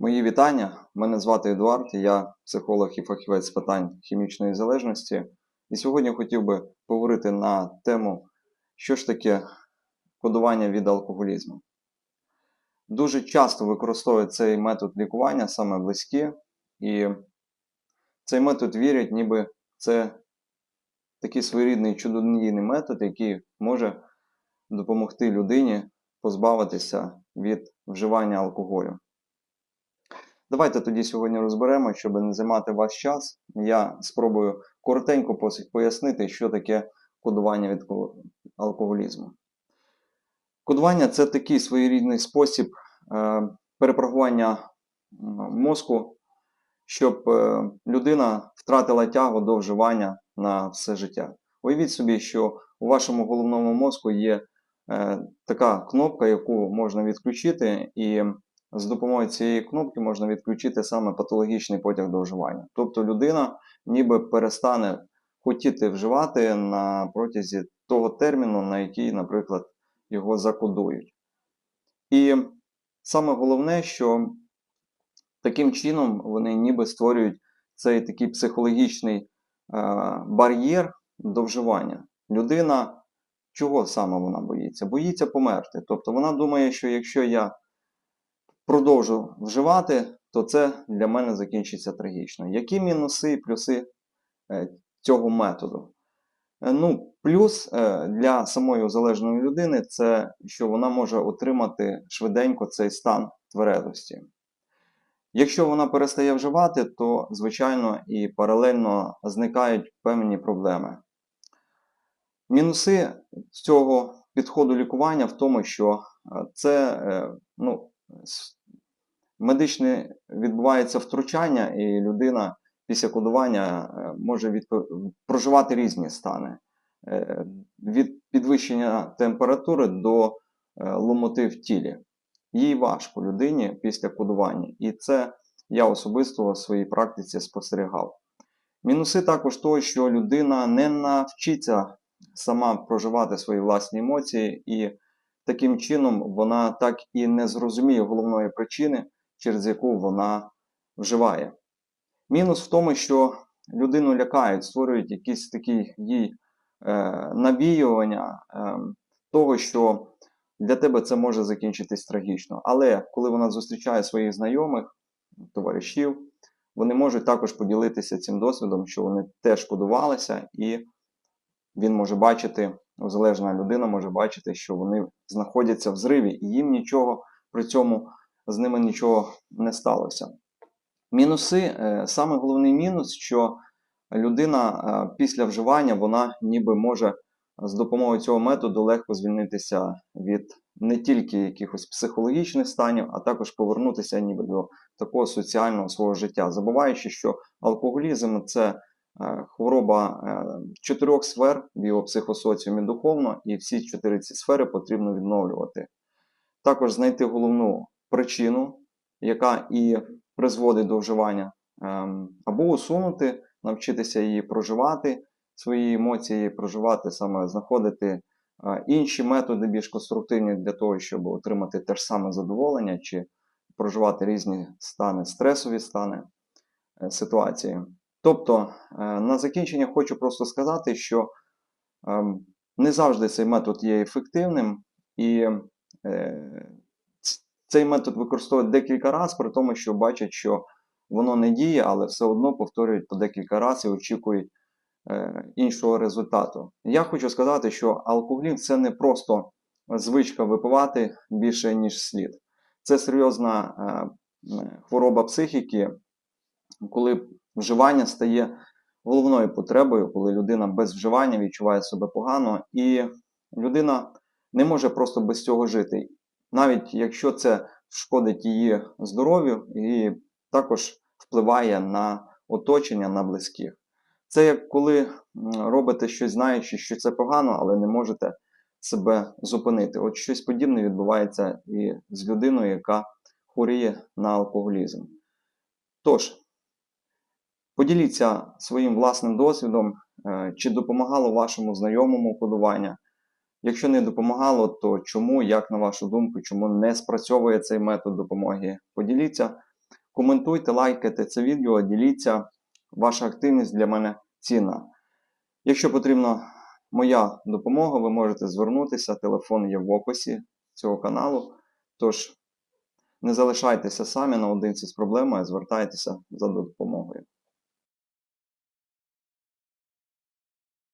Мої вітання. Мене звати Едуард, я психолог і фахівець з питань хімічної залежності. І сьогодні хотів би поговорити на тему, що ж таке кодування від алкоголізму. Дуже часто використовують цей метод лікування саме близькі, і цей метод вірять, ніби це такий своєрідний чудодійний метод, який може допомогти людині позбавитися від вживання алкоголю. Давайте тоді сьогодні розберемо, щоб не займати ваш час. Я спробую коротенько пояснити, що таке кодування від алкоголізму. Кодування це такий своєрідний спосіб е, перепрограмування м, мозку, щоб е, людина втратила тягу до вживання на все життя. Уявіть собі, що у вашому головному мозку є е, така кнопка, яку можна відключити, і з допомогою цієї кнопки можна відключити саме патологічний потяг до вживання. Тобто людина ніби перестане хотіти вживати на протязі того терміну, на який, наприклад, його закодують. І саме головне, що таким чином вони ніби створюють цей такий психологічний е, бар'єр до вживання. Людина чого саме вона боїться? Боїться померти. Тобто вона думає, що якщо я продовжу вживати, то це для мене закінчиться трагічно. Які мінуси і плюси е, цього методу? Е, Ну, плюс е, для самої залежної людини це що вона може отримати швиденько цей стан тверезості. Якщо вона перестає вживати, то, звичайно, і паралельно зникають певні проблеми. Мінуси цього підходу лікування в тому, що це ну, медичне відбувається втручання, і людина після кодування е, може відпо- проживати різні стани. Е, Від підвищення температури до е, ломоти в тілі. Їй важко людині після кодування, і це я особисто в своїй практиці спостерігав. Мінуси також того, що людина не навчиться сама проживати свої власні емоції, і таким чином вона так і не зрозуміє головної причини, через яку вона вживає. Мінус в тому, що людину лякають, створюють якісь такі їй е, навіювання е, того, що для тебе це може закінчитись трагічно. Але коли вона зустрічає своїх знайомих, товаришів, вони можуть також поділитися цим досвідом, що вони теж кодувалися, і він може бачити, залежна людина може бачити, що вони знаходяться в зриві, і їм нічого при цьому з ними нічого не сталося. Мінуси, е, саме головний мінус, що людина е, після вживання вона ніби може з допомогою цього методу легко звільнитися від не тільки якихось психологічних станів, а також повернутися ніби до такого соціального свого життя, забуваючи, що алкоголізм це е, хвороба чотирьох сфер в його психосоціумі духовно, і всі чотири ці сфери потрібно відновлювати. Також знайти головну причину, яка і призводить до вживання, ем, або усунути, навчитися її проживати, свої емоції, проживати саме, знаходити е, інші методи більш конструктивні для того, щоб отримати те ж саме задоволення, чи проживати різні стани, стресові стани е, ситуації. Тобто, е, на закінчення хочу просто сказати, що ем, не завжди цей метод є ефективним, і цей метод використовують декілька разів, при тому, що бачать, що воно не діє, але все одно повторюють по декілька разів і очікують е, іншого результату. Я хочу сказати, що алкоголізм це не просто звичка випивати більше, ніж слід. Це серйозна е, хвороба психіки, коли вживання стає головною потребою, коли людина без вживання відчуває себе погано, і людина не може просто без цього жити. Навіть якщо це шкодить її здоров'ю, і також впливає на оточення, на близьких. Це як коли робите щось, знаючи, що це погано, але не можете себе зупинити. От щось подібне відбувається і з людиною, яка хворіє на алкоголізм. Тож, поділіться своїм власним досвідом, е, чи допомагало вашому знайомому кодування. Якщо не допомагало, то чому, як на вашу думку, чому не спрацьовує цей метод допомоги? Поділіться коментуйте, лайкайте це відео, діліться. Ваша активність для мене цінна. Якщо потрібна моя допомога, ви можете звернутися. Телефон є в описі цього каналу. Тож не залишайтеся самі наодинці з проблемою, звертайтеся за допомогою.